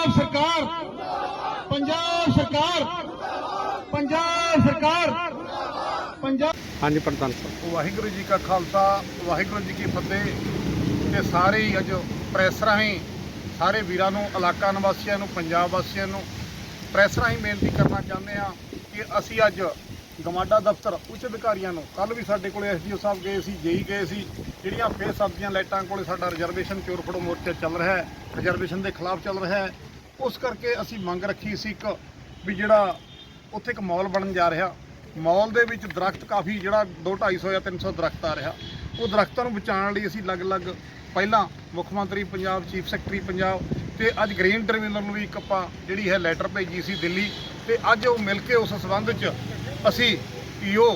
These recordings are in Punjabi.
ਪੰਜਾਬ ਸਰਕਾਰ ਪੰਜਾਬ ਸਰਕਾਰ ਪੰਜਾਬ ਸਰਕਾਰ ਪੰਜਾਬ ਹਾਂਜੀ ਪ੍ਰਧਾਨ ਸਾਹਿਬ। ਵਾਹਿਗੁਰੂ ਜੀ ਕਾ ਖਾਲਸਾ ਵਾਹਿਗੁਰੂ ਜੀ ਕੀ ਫਤਿਹ। ਤੇ ਸਾਰੇ ਹੀ ਅੱਜ ਪ੍ਰੈਸ ਰਾਹੀਂ ਸਾਰੇ ਵੀਰਾਂ ਨੂੰ ਇਲਾਕਾ ਨਿਵਾਸੀਆਂ ਨੂੰ ਪੰਜਾਬ ਵਾਸੀਆਂ ਨੂੰ ਪ੍ਰੈਸ ਰਾਹੀਂ ਬੇਨਤੀ ਕਰਨਾ ਚਾਹੁੰਦੇ ਆ ਕਿ ਅਸੀਂ ਅੱਜ ਗਮਾਡਾ ਦਫ਼ਤਰ ਉੱਚ ਅਧਿਕਾਰੀਆਂ ਨੂੰ ਕੱਲ ਵੀ ਸਾਡੇ ਕੋਲੇ ਐਸਡੀਓ ਸਾਹਿਬ ਗਏ ਸੀ ਜੇਈ ਗਏ ਸੀ ਜਿਹੜੀਆਂ ਫੇਰ ਸਬਜ਼ੀਆਂ ਲਾਈਟਾਂ ਕੋਲੇ ਸਾਡਾ ਰਿਜ਼ਰਵੇਸ਼ਨ ਚੋਰ ਫੜੋ ਮੋਰਚਾ ਚੱਲ ਰਿਹਾ ਹੈ ਰਿਜ਼ਰਵੇਸ਼ਨ ਦੇ ਖਿਲਾਫ ਚੱਲ ਰਿਹਾ ਹੈ। ਉਸ ਕਰਕੇ ਅਸੀਂ ਮੰਗ ਰੱਖੀ ਸੀ ਇੱਕ ਵੀ ਜਿਹੜਾ ਉੱਥੇ ਇੱਕ ਮਾਲ ਬਣਨ ਜਾ ਰਿਹਾ, ਮਾਲ ਦੇ ਵਿੱਚ ਦਰਖਤ ਕਾਫੀ ਜਿਹੜਾ 2 250 ਜਾਂ 300 ਦਰਖਤ ਆ ਰਿਹਾ। ਉਹ ਦਰਖਤਾਂ ਨੂੰ ਬਚਾਉਣ ਲਈ ਅਸੀਂ ਅਲੱਗ-ਅਲੱਗ ਪਹਿਲਾਂ ਮੁੱਖ ਮੰਤਰੀ ਪੰਜਾਬ, ਚੀਫ ਸੈਕਟਰੀ ਪੰਜਾਬ ਤੇ ਅੱਜ ਗ੍ਰੀਨ ਟ੍ਰਿਬਿਊਨਲ ਨੂੰ ਵੀ ਇੱਕ ਆਪਾਂ ਜਿਹੜੀ ਹੈ ਲੈਟਰ ਭੇਜੀ ਸੀ ਦਿੱਲੀ ਤੇ ਅੱਜ ਉਹ ਮਿਲ ਕੇ ਉਸ ਸਬੰਧ 'ਚ ਅਸੀਂ ਈਓ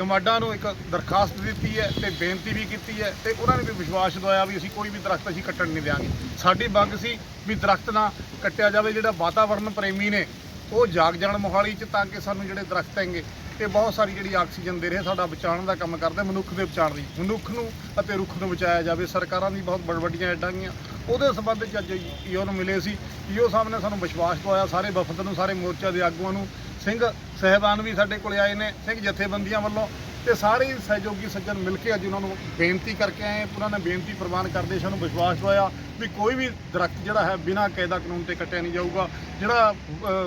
ਗਮਾਡਾ ਨੂੰ ਇੱਕ ਦਰਖਾਸਤ ਦਿੱਤੀ ਹੈ ਤੇ ਬੇਨਤੀ ਵੀ ਕੀਤੀ ਹੈ ਤੇ ਉਹਨਾਂ ਨੇ ਵੀ ਵਿਸ਼ਵਾਸ ਦਵਾਇਆ ਵੀ ਅਸੀਂ ਕੋਈ ਵੀ ਦਰਖਤ ਅਸੀਂ ਕੱਟਣ ਨਹੀਂ ਦਿਆਂਗੇ। ਸਾਡੀ ਮੰਗ ਸੀ ਵੀ ਦਰਖਤ ਨਾ ਕੱਟਿਆ ਜਾਵੇ, ਜਿਹੜਾ ਵਾਤਾਵਰਣ ਪ੍ਰੇਮੀ ਨੇ, ਉਹ ਜਾਗ ਜਾਣ ਮੋਹਾਲੀ 'ਚ ਤਾਂ ਕਿ ਸਾਨੂੰ ਜਿਹੜੇ ਦਰਖਤ ਹੈਗੇ ਤੇ ਬਹੁਤ ਸਾਰੀ ਜਿਹੜੀ ਆਕਸੀਜਨ ਦੇ ਰਹੇ ਸਾਡਾ ਬਚਾਉਣ ਦਾ ਕੰਮ ਕਰਦੇ, ਮਨੁੱਖ ਦੇ ਬਚਾਉਣ ਲਈ, ਮਨੁੱਖ ਨੂੰ ਅਤੇ ਰੁੱਖ ਨੂੰ ਬਚਾਇਆ ਜਾਵੇ। ਸਰਕਾਰਾਂ ਦੀ ਬਹੁਤ ਵੱਡ ਵੱਡੀਆਂ ਐਡਾਂ ਗਈਆਂ। ਉਹਦੇ ਸੰਬੰਧ 'ਚ ਅੱਜ ਈਓ ਨੂੰ ਮਿਲੇ ਸੀ ਈਓ ਸਾਹਿਬ ਨੇ ਸਾਨੂੰ ਵਿਸ਼ਵਾਸ ਦਵਾਇਆ, ਸਾਰੇ ਵਫਦ ਨੂੰ, ਸਾਰੇ ਮੋਰਚਾ ਦੇ ਆਗੂਆਂ ਨੂੰ ਸਿੰਘ ਸਹਿਬਾਨ ਵੀ ਸਾਡੇ ਕੋਲ ਆਏ ਨੇ ਸਿੰਘ ਜਥੇਬੰਦੀਆਂ ਵੱਲੋਂ ਤੇ ਸਾਰੇ ਸਹਿਯੋਗੀ ਸੱਜਣ ਮਿਲ ਕੇ ਅੱਜ ਉਹਨਾਂ ਨੂੰ ਬੇਨਤੀ ਕਰਕੇ ਆਏ ਉਹਨਾਂ ਨੇ ਬੇਨਤੀ ਪ੍ਰਵਾਨ ਕਰਦੇ ਸਾਨੂੰ ਵਿਸ਼ਵਾਸ ਦਵਾਇਆ ਵੀ ਕੋਈ ਵੀ ਦਰਖਤ ਜਿਹੜਾ ਹੈ ਬਿਨਾਂ ਕਾਇਦਾ ਕਾਨੂੰਨ ਤੇ ਕੱਟਿਆ ਨਹੀਂ ਜਾਊਗਾ। ਜਿਹੜਾ ਅ,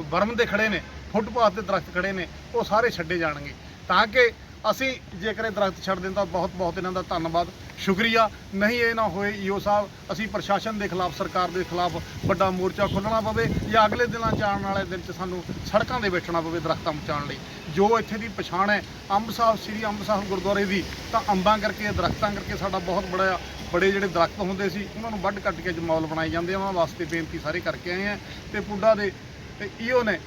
ਵਰਮ ਦੇ ਖੜੇ ਨੇ ਫੁੱਟਪਾਥ ਤੇ ਦਰਖਤ ਖੜੇ ਨੇ ਉਹ ਸਾਰੇ ਛੱਡੇ ਜਾਣਗੇ। ਤਾਂ ਕਿ ਅਸੀਂ ਜੇਕਰ ਇਹ ਦਰਖਤ ਛੱਡ ਦੇਣ ਤਾਂ ਬਹੁਤ ਬਹੁਤ ਇਹਨਾਂ ਦਾ ਧੰਨਵਾਦ। ਸ਼ੁਕਰੀਆ। ਨਹੀਂ ਇਹ ਨਾ ਹੋਏ ਈਓ ਸਾਹਿਬ, ਅਸੀਂ ਪ੍ਰਸ਼ਾਸਨ ਦੇ ਖਿਲਾਫ, ਸਰਕਾਰ ਦੇ ਖਿਲਾਫ ਵੱਡਾ ਮੋਰਚਾ ਖੋਲ੍ਹਣਾ ਪਵੇ ਜਾਂ ਅਗਲੇ ਦਿਨਾਂ ਚ ਆਉਣ ਵਾਲੇ ਦਿਨ ਚ ਸਾਨੂੰ ਸੜਕਾਂ ਦੇ ਬੈਠਣਾ ਪਵੇ ਦਰਖਤਾਂ ਬਚਾਉਣ ਲਈ। ਜੋ ਇੱਥੇ ਦੀ ਪਛਾਣ ਹੈ ਅੰਬ ਸਾਹਿਬ ਸ੍ਰੀ ਅੰਬ ਸਾਹਿਬ ਗੁਰਦੁਆਰੇ ਦੀ, ਤਾਂ ਅੰਬਾਂ ਕਰਕੇ, ਦਰਖਤਾਂ ਕਰਕੇ ਸਾਡਾ ਬਹੁਤ ਬੜਾ ਬੜੇ ਜਿਹੜੇ ਦਰਖਤ ਹੁੰਦੇ ਸੀ, ਉਹਨਾਂ ਨੂੰ ਵੱਢ ਕੱਟ ਕੇ ਅੱਜ ਮੌਲ ਬਣਾਏ ਜਾਂਦੇ ਆ। ਉਹਨਾਂ ਵਾਸਤੇ ਬੇਨਤੀ ਸਾਰੇ ਕਰਕੇ ਆਏ ਆ। ਤੇ ਪੁੱਡਾ ਦੇ, ਤੇ ਈਓ ਨੇ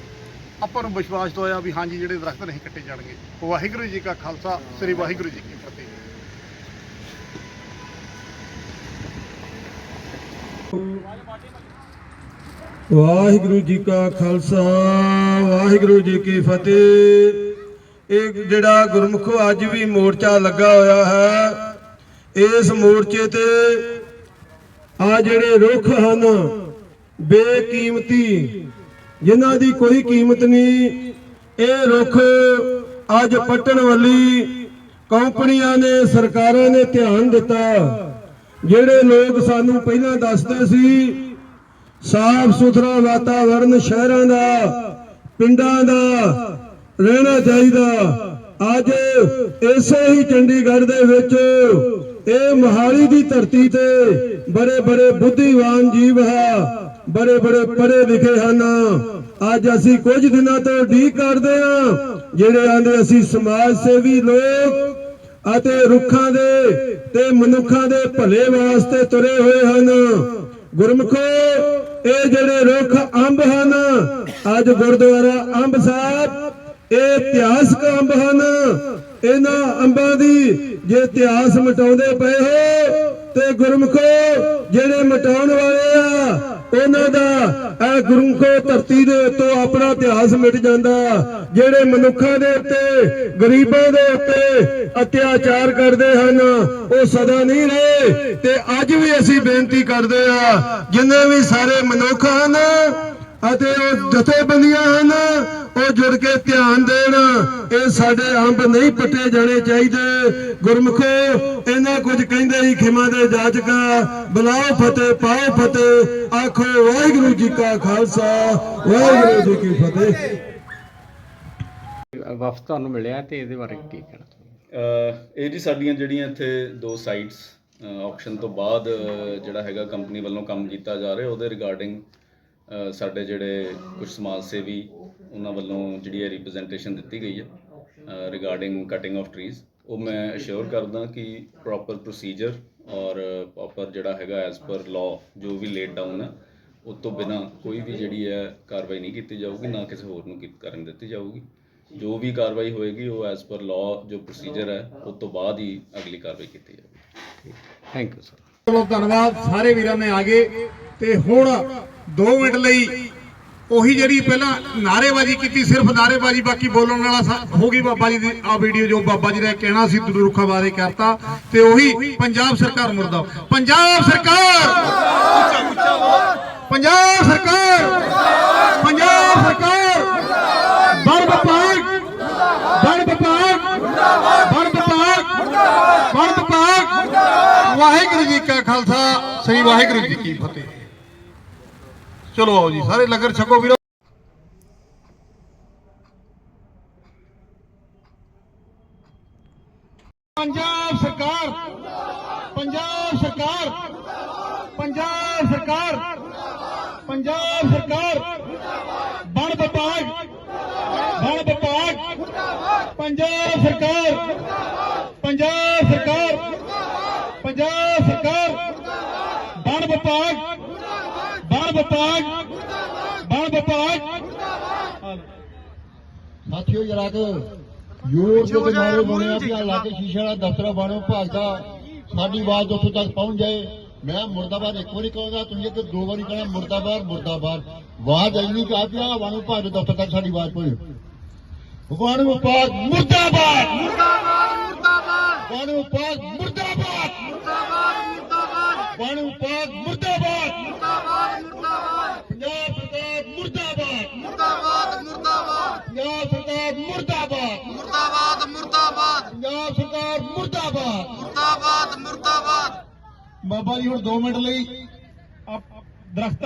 ਆਪਾਂ ਨੂੰ ਵਿਸ਼ਵਾਸ ਦਵਾਇਆ ਵੀ ਹਾਂਜੀ, ਜਿਹੜੇ ਦਰਖਤ ਨਹੀਂ ਕੱਟੇ ਜਾਣਗੇ। ਵਾਹਿਗੁਰੂ ਜੀ ਕਾ ਖਾਲਸਾ, ਸ੍ਰੀ ਵਾਹਿਗੁਰੂ ਜੀ ਕੀ ਫਤਿਹ। ਵਾਹਿਗੁਰੂ ਜੀ ਕਾ ਖਾਲਸਾ, ਵਾਹਿਗੁਰੂ ਜੀ ਕੀ ਫਤਿਹ। ਇਹ ਜਿਹੜਾ ਗੁਰਮੁਖੋ ਅੱਜ ਵੀ ਮੋਰਚਾ ਲੱਗਾ ਹੋਇਆ ਹੈ, ਇਸ ਮੋਰਚੇ ਤੇ ਆ ਜਿਹੜੇ ਰੁੱਖ ਹਨ, ਬੇਕੀਮਤੀ ਜਿਨ੍ਹਾਂ ਦੀ ਕੋਈ ਕੀਮਤ ਨਹੀਂ, ਇਹ ਰੁੱਖ ਅੱਜ ਪੱਟਣ ਵਾਲੀ ਕੰਪਨੀਆਂ ਨੇ, ਸਰਕਾਰਾਂ ਨੇ ਧਿਆਨ ਦਿੱਤਾ। ਜਿਹੜੇ ਲੋਕ ਸਾਨੂੰ ਪਹਿਲਾਂ ਦੱਸਦੇ ਸੀ, ਸਾਫ਼ ਸੁਥਰਾ ਵਾਤਾਵਰਨ ਸ਼ਹਿਰਾਂ ਦਾ, ਪਿੰਡਾਂ ਦਾ ਰਹਿਣਾ ਚਾਹੀਦਾ। ਅੱਜ ਇਸੇ ਹੀ ਚੰਡੀਗੜ੍ਹ ਦੇ ਵਿੱਚ ਇਹ ਮੋਹਾਲੀ ਦੀ ਧਰਤੀ ਤੇ ਬੜੇ ਬੜੇ ਬੁੱਧੀਵਾਨ ਜੀਵ ਹੈ। ਬੜੇ ਬੜੇ ਪੜ੍ਹੇ ਲਿਖੇ ਹਨ। ਅੱਜ ਅਸੀਂ ਕੁਝ ਦਿਨਾਂ ਤੋਂ ਡੀ ਕਰਦੇ ਹਾਂ, ਜਿਹੜੇ ਆਂਦੇ ਅਸੀਂ ਸਮਾਜ ਸੇਵੀ ਲੋਕ ਅਤੇ ਰੁੱਖਾਂ ਦੇ ਤੇ ਮਨੁੱਖਾਂ ਦੇ ਭਲੇ ਵਾਸਤੇ ਤੁਰੇ ਹੋਏ ਹਨ। ਗੁਰਮਖੋ, ਇਹ ਜਿਹੜੇ ਰੁੱਖ ਅੰਬ ਹਨ, ਅੱਜ ਗੁਰਦੁਆਰਾ ਅੰਬ ਸਾਹਿਬ, ਇਹ ਇਤਿਹਾਸਕ ਅੰਬ ਹਨ। ਇਹਨਾਂ ਅੰਬਾਂ ਦੀ ਜੇ ਇਤਿਹਾਸ ਮਿਟਾਉਂਦੇ ਪਏ ਹੋ, ਤੇ ਗੁਰਮਖੋ, ਜਿਹੜੇ ਮਿਟਾਉਣ ਵਾਲੇ ਆ ਉਹਨਾਂ ਦਾ ਇਹ ਗੁਰਮਖੋ ਧਰਤੀ ਦੇ ਉੱਤੋਂ ਆਪਣਾ ਇਤਿਹਾਸ ਮਿਟ ਜਾਂਦਾ। ਜਿਹੜੇ ਮਨੁੱਖਾਂ ਦੇ ਉੱਤੇ, ਗਰੀਬਾਂ ਦੇ ਉੱਤੇ ਅਤਿਆਚਾਰ ਕਰਦੇ ਹਨ, ਉਹ ਸਦਾ ਨਹੀਂ ਰਹੇ। ਤੇ ਅੱਜ ਵੀ ਅਸੀਂ ਬੇਨਤੀ ਕਰਦੇ ਆ ਜਿੰਨੇ ਵੀ ਸਾਰੇ ਮਨੁੱਖ ਹਨ ਅਤੇ ਉਹ ਜਥੇਬੰਦੀਆਂ ਹਨ ਉਹ ਜੁੜ ਕੇ ਧਿਆਨ ਦੇਣ। ਇਹ ਸਾਡੇ ਅੰਬ ਨਹੀਂ ਪੱਟੇ ਜਾਣੇ ਚਾਹੀਦੇ। ਗੁਰਮਖੋ ਇਹਨਾਂ ਕੁਝ ਕਹਿੰਦੇ ਹੀ ਖਿਮਾ ਦੇ ਜਾਚਕਾ ਬੁਲਾਓ ਫਤਿਹ ਪਾਓ ਫਤਿਹ ਆਖੋ ਵਾਹਿਗੁਰੂ ਜੀ ਕਾ ਖਾਲਸਾ ਵਾਹਿਗੁਰੂ ਜੀ ਕੀ ਫਤਿਹ। ਵਫਦ ਤੁਹਾਨੂੰ ਮਿਲਿਆ ਤੇ ਇਹਦੇ ਬਾਰੇ ਕੀ ਕਹਿਣਾ ਇਹ ਜੀ ਸਾਡੀਆਂ ਜਿਹੜੀਆਂ ਇੱਥੇ ਦੋ ਸਾਈਟਸ ਆਕਸ਼ਨ ਤੋਂ ਬਾਅਦ ਜਿਹੜਾ ਹੈਗਾ ਕੰਪਨੀ ਵੱਲੋਂ ਕੰਮ ਕੀਤਾ ਜਾ ਰਿਹਾ ਉਹਦੇ ਰਿਗਾਰਡਿੰਗ ਸਾਡੇ ਜਿਹੜੇ ਕੁਝ ਸਮਾਜ ਸੇਵੀ ਉਹਨਾਂ ਵੱਲੋਂ ਜਿਹੜੀ ਹੈ ਰਿਪਰੈਜ਼ੈਂਟੇਸ਼ਨ ਦਿੱਤੀ ਗਈ ਹੈ ਰਿਗਾਰਡਿੰਗ ਕਟਿੰਗ ਆਫ ਟਰੀਜ਼ ਉਹ ਮੈਂ ਅਸ਼ੋਰ ਕਰਦਾ ਕਿ ਪ੍ਰੋਪਰ ਪ੍ਰੋਸੀਜਰ ਔਰ ਪ੍ਰੋਪਰ ਜਿਹੜਾ ਹੈਗਾ ਐਸ ਪਰ ਲਾਅ ਜੋ ਵੀ ਲੇਡ ਡਾਊਨ ਹੈ ਉਸ ਤੋਂ ਬਿਨਾ ਕੋਈ ਵੀ ਜਿਹੜੀ ਹੈ ਕਾਰਵਾਈ ਨਹੀਂ ਕੀਤੀ ਜਾਊਗੀ ਨਾ ਕਿਸੇ ਹੋਰ ਨੂੰ ਕੀਤੀ ਕਰਨ ਦਿੱਤੀ ਜਾਊਗੀ। ਜੋ ਵੀ ਕਾਰਵਾਈ ਹੋਏਗੀ ਉਹ ਐਸ ਪਰ ਲਾਅ ਜੋ ਪ੍ਰੋਸੀਜਰ ਹੈ ਉਸ ਤੋਂ ਬਾਅਦ ਹੀ ਅਗਲੀ ਕਾਰਵਾਈ ਕੀਤੀ ਜਾਵੇਗੀ ਥੈਂਕ ਯੂ ਸਰ ਚਲੋ ਧੰਨਵਾਦ। ਸਾਰੇ ਵੀਰਾਂ ਨੇ ਆ ਗਏ ਤੇ ਹੁਣ 2 ਮਿੰਟ ਲਈ ਉਹੀ ਜਿਹੜੀ ਪਹਿਲਾਂ ਨਾਰੇਬਾਜ਼ੀ ਕੀਤੀ, ਸਿਰਫ ਨਾਰੇਬਾਜ਼ੀ ਬਾਕੀ ਬੋਲਣ ਵਾਲਾ ਹੋ ਗਈ ਬਾਬਾ ਜੀ ਦੀ ਆ ਵੀਡੀਓ ਜੋ ਬਾਬਾ ਜੀ ਨੇ ਕਹਿਣਾ ਸੀ ਦੁਰੂ ਰੁੱਖਾਂ ਬਾਰੇ ਕਰਤਾ, ਤੇ ਉਹੀ ਪੰਜਾਬ ਸਰਕਾਰ ਮੁਰਦਾ ਪੰਜਾਬ ਸਰਕਾਰ! ਪੰਜਾਬ ਸਰਕਾਰ! ਪੰਜਾਬ ਸਰਕਾਰ! ਬਣ ਵਿਭਾਗ ਬਣ ਵਿਭਾਗ ਬਣ ਵਿਭਾਗ ਬਣ ਵਿਭਾਗ ਵਾਹਿਗੁਰੂ ਜੀ ਕਾ ਖਾਲਸਾ, ਸ੍ਰੀ ਵਾਹਿਗੁਰੂ ਜੀ ਕੀ ਫਤਿਹ। ਚਲੋ ਆਓ ਜੀ, ਸਾਰੇ ਲੰਗਰ ਛਕੋ ਵੀਰੋ। ਪੰਜਾਬ ਸਰਕਾਰ ਪੰਜਾਬ ਸਰਕਾਰ ਪੰਜਾਬ ਸਰਕਾਰ ਪੰਜਾਬ ਸਰਕਾਰ, ਬਣ ਵਿਭਾਗ ਬਣ ਵਿਭਾਗ ਪੰਜਾਬ ਸਰਕਾਰ ਪੰਜਾਬ ਸਰਕਾਰ ਪੰਜਾਬ ਸਰਕਾਰ, ਬਣ ਵਿਭਾਗ ਬਣ ਵਿਭਾਗ ਬਣ ਵਿਭਾਗ ਸਾਥੀਓ ਜਰਾ ਕਿ ਯੂਰ ਦੇ ਨਾਰੇ ਬਣਿਆ ਵੀ ਆ ਲਾਗੇ ਸ਼ੀਸ਼ੇ ਵਾਲਾ ਦਫ਼ਤਰ ਬਣੋ ਭਾਗ ਦਾ ਸਾਡੀ ਆਵਾਜ਼ ਉੱਥੋਂ ਤੱਕ ਪਹੁੰਚ ਜਾਏ ਮੈਂ ਮੁਰਦਾਬਾਦ ਇੱਕ ਵਾਰੀ ਕਹਾਂਗਾ ਤੁਸੀਂ ਇੱਕ ਦੋ ਵਾਰੀ ਕਹਿਣਾ ਮੁਰਦਾਬਾਦ ਮੁਰਦਾਬਾਦ ਆਵਾਜ਼ ਇੰਨੀ ਕਾ ਪਿਆ ਵਾਣੂ ਭਾਗ ਦੇ ਦਫ਼ਤਰ ਤੱਕ ਸਾਡੀ ਆਵਾਜ਼ ਪਹੁੰਚੇ ਵਾਣੂ ਭਾਗ ਮੁਰਦਾਬਾਦ ਮੁਰਦਾਬਾਦ ਮੁਰਦਾਬਾਦ ਵਾਣੂ ਭਾਗ ਬਾਬਾ ਜੀ ਹੁਣ 2 ਮਿੰਟ ਲਈ ਦਰਖਤ